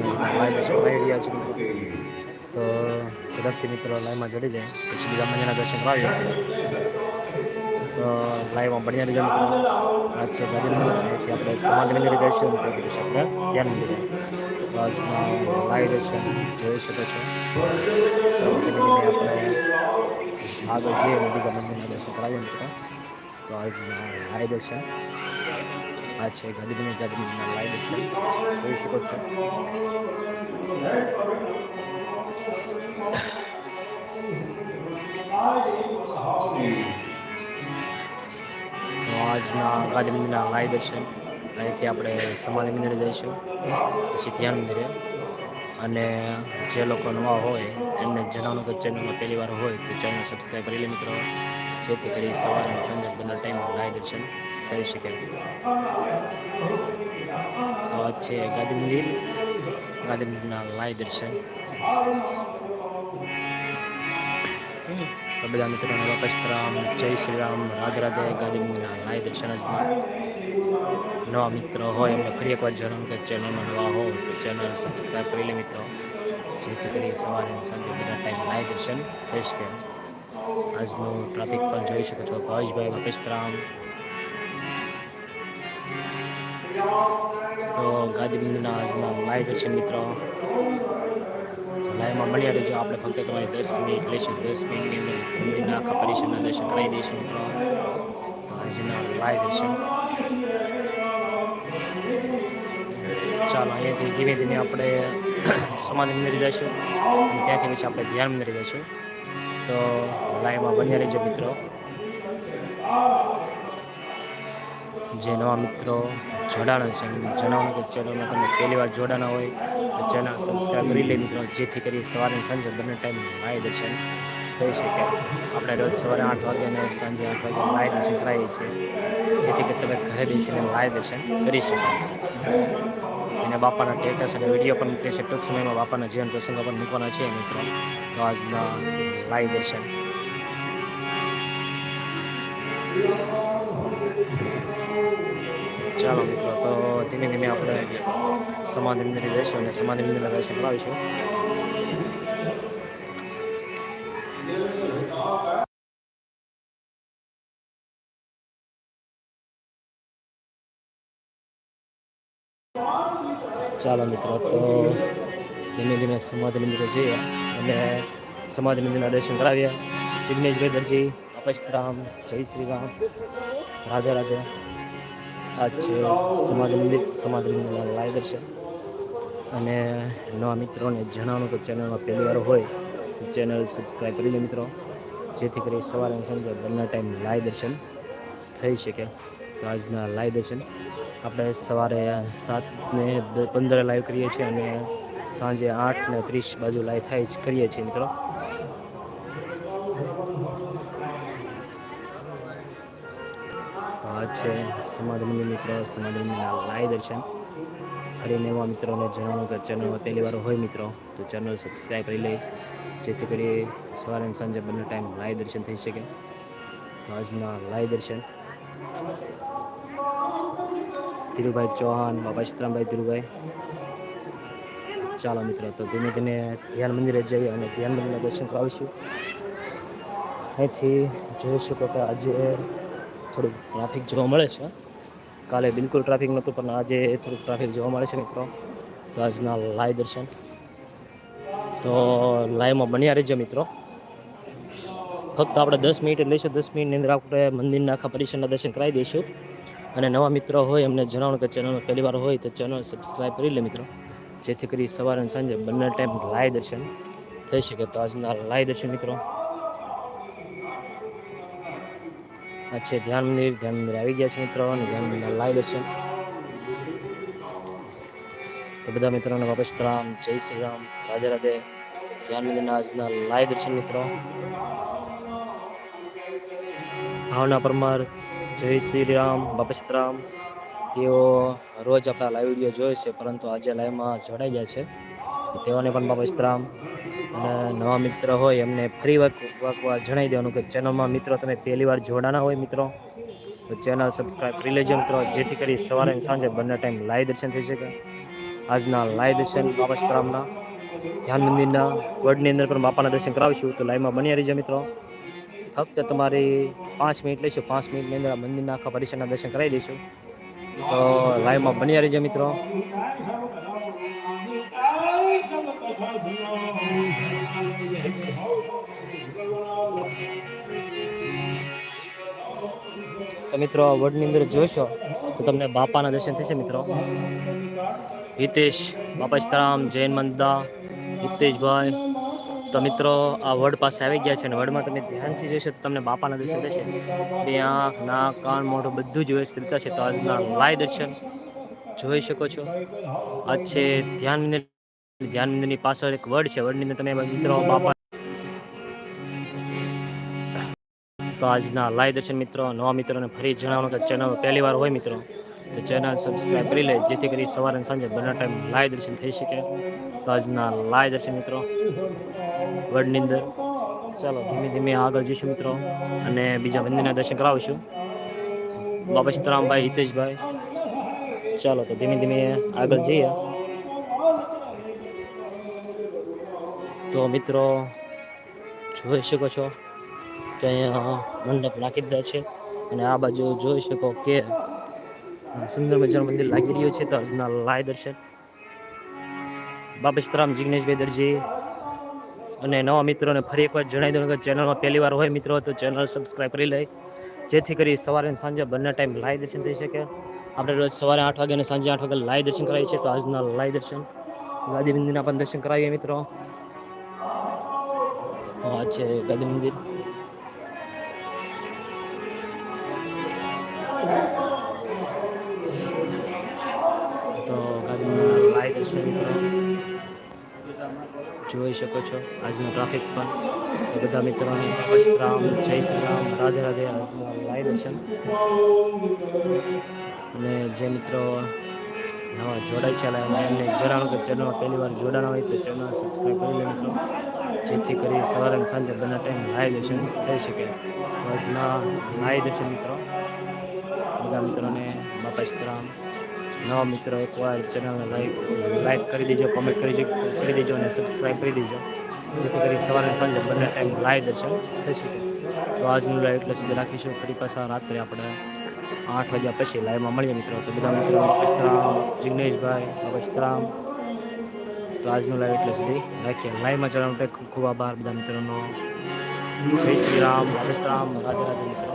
Live દર્શન છે. તો ઝડપથી મિત્રો લાઈવમાં જોડી જાય પછી બીજા મહિનાના દર્શન કરાવીએ. તો લાઈવમાં બન્યા રીતે મિત્રો. આજ છે ગાંધીનગર આપણે જઈશું તો પછી ધ્યાન મંદિરે. તો આજના લાઈવ દર્શન જોઈ શકો છો. આપણે આગળ જઈએ બીજા મંદિરના દર્શન કરાવીએ મિત્રો. તો આજના લાઈવ દર્શન. આ છે ગાંધીનગર ગાંધીનગરના લાઈવ છે. જોઈ શકો છો. તો આજના ગાંધી મંદિરના લાઈવ દર્શન અહીંથી આપણે સમાધિ મંદિરે જઈશું. પછી ધ્યાન મંદિરે. અને જે લોકો નવા હોય, એમને જણાવવાનું કે ચેનલમાં પહેલી વાર હોય, તો ચેનલ સબસ્ક્રાઈબ કરી લે મિત્રો. જેથી કરી સવારે અને સાંજે બંને ટાઈમ લાઈવ દર્શન કરી શકે. તો આ છે ગાંધી મંદિર. ગાંધી મંદિરના લાય દર્શન. તો બધા મિત્રોને વાપસ જય શ્રી રામ, રાધે રાધે ગાંધી મંદિરના લાય દર્શન જ નવા મિત્રો હોય એમને ફરી એકવાર જણાવું કે ચેનલમાં નવા હો તો ચેનલ સબસ્ક્રાઈબ કરી લે મિત્રો. જેથી કરી સવારે સાંજે બધા ટાઈમ લાય દર્શન થઈ શકે. આજનું ટ્રાફિક પણ જોઈ શકો છો. ભાવેશભાઈ વપેસ્તરામ તો ગાંધીબંધના આજના લાઈવ દર્શન મિત્રો. લાઈવમાં મળ્યા રહેજો. આપણે ફક્ત તમારે દસ મિનિટ લઈશું. દસ મિનિટની અંદર મંદિરના આખા પરિસરના દર્શન કરાવી દઈશું મિત્રો. આજના લાઈવ દર્શન ચાલો, અહીંયાથી ધીમે ધીમે આપણે સમાધિ મંદિરે જઈશું. ત્યાંથી પછી આપણે ધ્યાન મંદિરે જઈશું. તો લાઈવમાં બન્યા રહેજો મિત્રો. જે નવા મિત્રો જોડાણા છે જણાવવાનું કે ચેનલમાં તમે પહેલી વાર જોડાણા હોય, તો ચેનલ સબસ્ક્રાઈબ કરી લે મિત્રો. જેથી કરી સવારે સાંજે બંને ટાઈમ લાઈવ દર્શન થઈ શકે. આપણે રોજ સવારે આઠ વાગે અને સાંજે આઠ વાગે લાઈવ દર્શન કરાવીએ છીએ. જેથી કરી તમે ઘરે બેસીને લાઈવ દર્શન કરી શકો અને બાપાના ટેટસ અને વીડિયો પણ મૂકે છે ટૂંક સમયમાં બાપાના જીવન પ્રસંગો પણ મૂકવાના છે મિત્રો. તો આજના લાઈવ દર્શન ચાલો મિત્રો, તો ધીમે ધીમે આપણે સમાધિ મંદિરે જઈશું અને સમાધિ મંદિરના દર્શન કરાવીશું ચાલો મિત્રો, તો ધીમે ધીમે સમાધિ મંદિરે જઈએ અને સમાધિ મંદિરના દર્શન કરાવીએ. જિગ્નેશભાઈ દરજી અપસ્તરામ જય શ્રી રામ રાધે રાધે. આ છે સમાધિ મંદિર, સમાધિ મંદિરના લાઈવ દર્શન. અને નવા મિત્રોને જણાવવાનું કે ચેનલમાં પહેલી વાર હોય, તો ચેનલ સબસ્ક્રાઈબ કરી લે મિત્રો. જેથી કરી સવારે સાંજે બંને ટાઈમ લાઈવ દર્શન થઈ શકે. તો આજના લાઈવ દર્શન આપણે સવારે સાત ને પંદરે લાઈવ કરીએ છીએ અને સાંજે આઠ ને ત્રીસ બાજુ લાઈવ થાય જ કરીએ છીએ મિત્રો. આ છે સમાધિ મંદિર મિત્રો. સમાધિ મંદિરના લાઈવ દર્શન. ફરીને એવા મિત્રોને જણાવવાનું કે ચેનલમાં પહેલી વાર હોય મિત્રો, તો ચેનલ સબસ્ક્રાઈબ કરી લઈ જેથી કરી સવારે સાંજે બંને ટાઈમ લાઈવ દર્શન થઈ શકે. આજના લાઈવ દર્શન. ધીરુભાઈ ચૌહાણ, બાબા સીતરામભાઈ ધીરુભાઈ. ચાલો મિત્રો, તો ધીમે ધીમે ધ્યાન મંદિરે જઈએ અને ધ્યાન મંદિરના દર્શન કરાવીશું. અહીંથી જોઈ શકો કે આજે થોડુંક ટ્રાફિક જોવા મળે છે. કાલે બિલકુલ ટ્રાફિક નહોતું, પણ આજે થોડુંક ટ્રાફિક જોવા મળે છે મિત્રો. તો આજના લાઈવ દર્શન. તો લાઈવમાં બન્યા રહેજો મિત્રો. ફક્ત આપણે દસ મિનિટ લઈશું. દસ મિનિટની અંદર આપણે મંદિરના આખા પરિસરના દર્શન કરાવી દઈશું. અને નવા મિત્રો હોય એમને જણાવણ કે ચેનલમાં પહેલી વાર હોય તો ચેનલ સબસ્ક્રાઈબ કરી લે મિત્રો. જેથી કરી સવારે અને સાંજે બંને ટાઈમ લાઈવ દર્શન થઈ શકે. તો આજના લાઈવ દર્શન મિત્રો. આ ધ્યાન મંદિર. ધ્યાન મંદિર આવી ગયા છે મિત્રો અને ધ્યાન મંદિર લાઈવ દર્શન. તો બધા મિત્રોને વાપસ રામ જય શ્રી રામ. રાધે રાધે. ધ્યાન મંદિરના આજના લાઈવ દર્શન મિત્રો. ભાવના પરમાર જય શ્રી રામ બાપસ્તરામ તેઓ રોજ આપણા લાઈવ વીડિયો જોવે છે, પરંતુ આજે લાઈવમાં જોડાઈ ગયા છે. તેઓને પણ બાપસ્તરામ અને નવા મિત્ર હોય એમને ફરી વાકવા જણાવી દેવાનું કે ચેનલમાં મિત્રો તમે પહેલી વાર જોડાના હોય મિત્રો, તો ચેનલ સબસ્ક્રાઈબ કરી લેજો મિત્રો, જેથી કરી સવારે અને સાંજે બંને ટાઈમ લાઈવ દર્શન થઈ શકે. આજના લાઈવ દર્શન બાબસ્તરામના ધ્યાન મંદિરના વર્ડની અંદર પણ બાપાના દર્શન કરાવીશું, તો લાઈવમાં બની રહીજો મિત્રો. ફક્ત તમારી પાંચ મિનિટ લઈશું. પાંચ મિનિટની અંદર મંદિરના આખા પરિસરના દર્શન કરાવી દઈશું. તો લાઈવમાં બની રહીજો મિત્રો. તો મિત્રો વડની અંદર જોઈશો તો તમને બાપાના દર્શન થશે મિત્રો. હિતેશ, બાપા બાપાસ્તરામ જૈન મંદા હિતેશભાઈ. તો મિત્રો, આ વડ પાસે આવી ગયા છે અને વડમાં તમે ધ્યાનથી જોઈશો તો તમને બાપાના દર્શન થશે. આંખ, નાક, કાન, મોઢું બધું જ વ્યવસ્થિત થશે. તો આજના લાય દર્શન જોઈ શકો છો. આજ છે ધ્યાન મંદિર પાછળ એક વડ છે. વડની અંદર તમે મિત્રો બાપા તો આજના લાઈવ દર્શન મિત્રો, નવા મિત્રોને ફરી જણાવવાનું કે ચેનલ પહેલી વાર હોય મિત્રો. તો ચેનલ સબસ્ક્રાઈબ કરી લે, જેથી કરી સવારે અને સાંજે બંને ટાઈમ લાઈવ દર્શન થઈ શકે. તો આજના લાઈવ દર્શન મિત્રો, વડની અંદર. ચાલો, ધીમે ધીમે આગળ જઈશું મિત્રો, અને બીજા મંદિરના દર્શન કરાવીશું. બાબા સીતારામભાઈ, હિતેશભાઈ. ચાલો, તો ધીમે ધીમે આગળ જઈએ. તો મિત્રો, જોઈ શકો છો કે અહીંયા મંડપ નાખી દીધા છે, અને આ બાજુ જોઈ શકો કે સુંદર મજાનું મંદિર લાગી રહ્યું છે તો આજના લાય દર્શન. બાબા સીતારામ જિગ્નેશભાઈ દરજી અને નવા મિત્રોને ફરી એકવાર જણાવી દઉં કે ચેનલમાં પહેલી વાર હોય મિત્રો તો ચેનલ સબસ્ક્રાઈબ કરી લે જેથી કરી સવારે અને સાંજે બંને ટાઈમ લાય દર્શન થઈ શકે. આપણે રોજ સવારે આઠ વાગે અને સાંજે આઠ વાગે લાય દર્શન કરાવીએ છીએ તો આજના લાય દર્શન. ગાદી મંદિરના પણ દર્શન કરાવીએ મિત્રો. તો આ છે ગાદી મંદિર. મંદિરના મિત્રો. જોઈ શકો છો, આજનો ટ્રાફિક પણ બધા મિત્રોને. વસ્ત્રામ જય શ્રી રામ, રાધે રાધે લાઈવ દર્શન અને જે મિત્રો નવા જોડાય છે એમને જોડાણો કે ચેનલમાં પહેલી વાર જોડાના હોય તો ચેનલ સબસ્ક્રાઈબ કરી લે મિત્રો. જેથી કરી સવારે અને સાંજે બંને ટાઈમ લાઈવ દર્શન થઈ શકે. આજના લાઈવ દર્શન મિત્રો. બધા મિત્રોને બાપા સીતારામ નવા મિત્રો એકવાર ચેનલને લાઈક લાઈક કરી દેજો કોમેન્ટ કરી દેજો કરી દેજો અને સબસ્ક્રાઈબ કરી દેજો. જેથી કરી સવારે સાંજે બંને ટાઈમ લાઈવ દર્શન થઈ શકે. તો આજનું લાઈવ એટલે સુધી રાખીશું. ફરી પાછા રાત્રે આપણે આઠ વાગ્યા પછી લાઈવમાં મળીએ મિત્રો. તો બધા મિત્રો અસ્તરામ જિગ્નેશભાઈ અસ્તરામ તો આજનું લાઈવ એટલે સુધી રાખીએ. લાઈવમાં ચડવા માટે ખૂબ ખૂબ આભાર. બધા મિત્રોનો. જય શ્રી રામ અસ્તરામ રાધે રાધે મિત્રો.